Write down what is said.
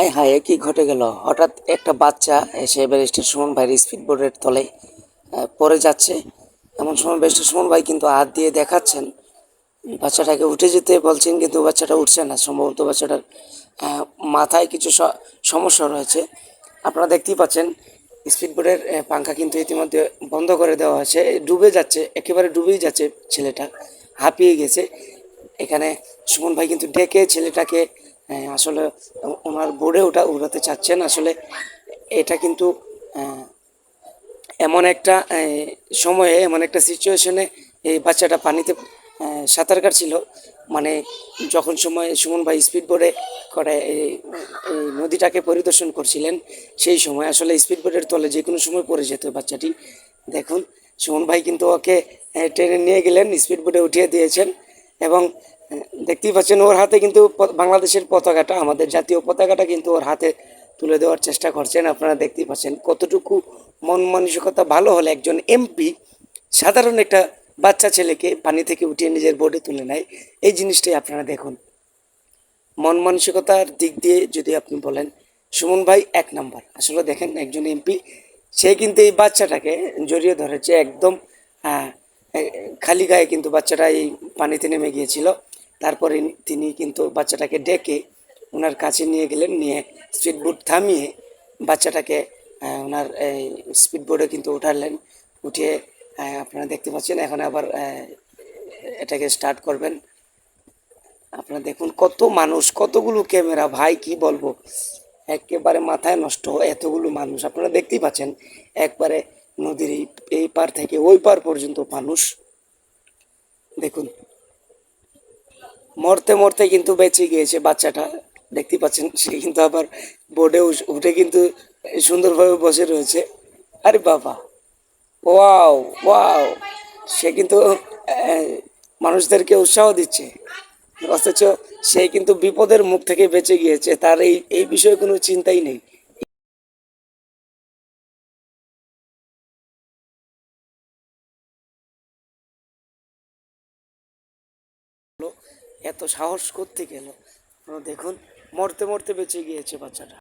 হায় হায় কি ঘটে গেল? হঠাৎ একটা বাচ্চা এসে ব্যারিস্টার সুমন ভাইয়ের স্পিড বোর্ডের তলে পড়ে যাচ্ছে। এমন সময় ব্যারিস্টার সুমন ভাই কিন্তু হাত দিয়ে দেখাচ্ছেন। বাচ্চাটাকে উঠে যেতে বলছেন, কিন্তু বাচ্চাটা উঠছে না। সম্ভবত বাচ্চাটার মাথায় কিছু সমস্যা রয়েছে। আপনারা দেখতেই পাচ্ছেন স্পিড বোর্ডের পাঙ্খা কিন্তু ইতিমধ্যে বন্ধ করে দেওয়া হয়েছে। ডুবে যাচ্ছে, একেবারে ডুবেই যাচ্ছে ছেলেটা, হাঁপিয়ে গেছে। এখানে সুমন ভাই কিন্তু ডেকে ছেলেটাকে আসলে ওনার বোর্ডে ওটা উড়াতে চাচ্ছেন। আসলে এটা কিন্তু এমন একটা সময়ে, এমন একটা সিচুয়েশনে এই বাচ্চাটা পানিতে সাঁতার কাটছিল মানে যখন সময় সুমন ভাই স্পিড বোর্ডে করে এই নদীটাকে পরিদর্শন করছিলেন, সেই সময় আসলে স্পিড বোর্ডের তলে যে কোনো সময় পড়ে যেত বাচ্চাটি। দেখুন, সুমন ভাই কিন্তু ওকে ট্রেনে নিয়ে গেলেন স্পিড বোর্ডে উঠিয়ে দিয়েছেন এবং দেখতেই পাচ্ছেন, ওর হাতে কিন্তু বাংলাদেশের পতাকাটা, আমাদের জাতীয় পতাকাটা কিন্তু ওর হাতে তুলে দেওয়ার চেষ্টা করছেন। আপনারা দেখতেই পাচ্ছেন কতটুকু মন মানসিকতা ভালো হলে একজন এমপি সাধারণ একটা বাচ্চা ছেলেকে পানি থেকে উঠিয়ে নিজের বোর্ডে তুলে নেয়। এই জিনিসটাই আপনারা দেখুন। মন মানসিকতার দিক দিয়ে যদি আপনি বলেন, সুমন ভাই এক নাম্বার। আসলে দেখেন, একজন এমপি, সে কিন্তু এই বাচ্চাটাকে জড়িয়ে ধরেছে একদম খালি গায়ে কিন্তু বাচ্চাটা এই পানিতে নেমে গিয়েছিল। তারপরে তিনি কিন্তু বাচ্চাটাকে ডেকে ওনার কাছে নিয়ে গেলেন, নিয়ে স্পিড বোট থামিয়ে বাচ্চাটাকে ওনার এই স্পিড বোর্ডে কিন্তু উঠালেন। উঠিয়ে আপনারা দেখতে পাচ্ছেন, এখন আবার এটাকে স্টার্ট করবেন। আপনারা দেখুন কত মানুষ, কতগুলো ক্যামেরা, ভাই কি বলব? একেবারে মাথায় নষ্ট এতগুলো মানুষ। আপনারা দেখতেই পাচ্ছেন, একবারে নদীর এই পার থেকে ওই পার পর্যন্ত মানুষ। দেখুন মরতে মরতে কিন্তু বেঁচে গিয়েছে বাচ্চাটা। দেখতে পাচ্ছেন, সে কিন্তু আবার বোর্ডে উঠে কিন্তু সুন্দরভাবে বসে রয়েছে। আরে বাবা! Wow wow! সে কিন্তু মানুষদেরকে উৎসাহ দিচ্ছে। অথচ সে কিন্তু বিপদের মুখ থেকে বেঁচে গিয়েছে। তার এই এই বিষয়ে কোনো চিন্তাই নেই। এত সাহস করতে গেল দেখুন মরতে মরতে বেঁচে গিয়েছে বাচ্চাটা।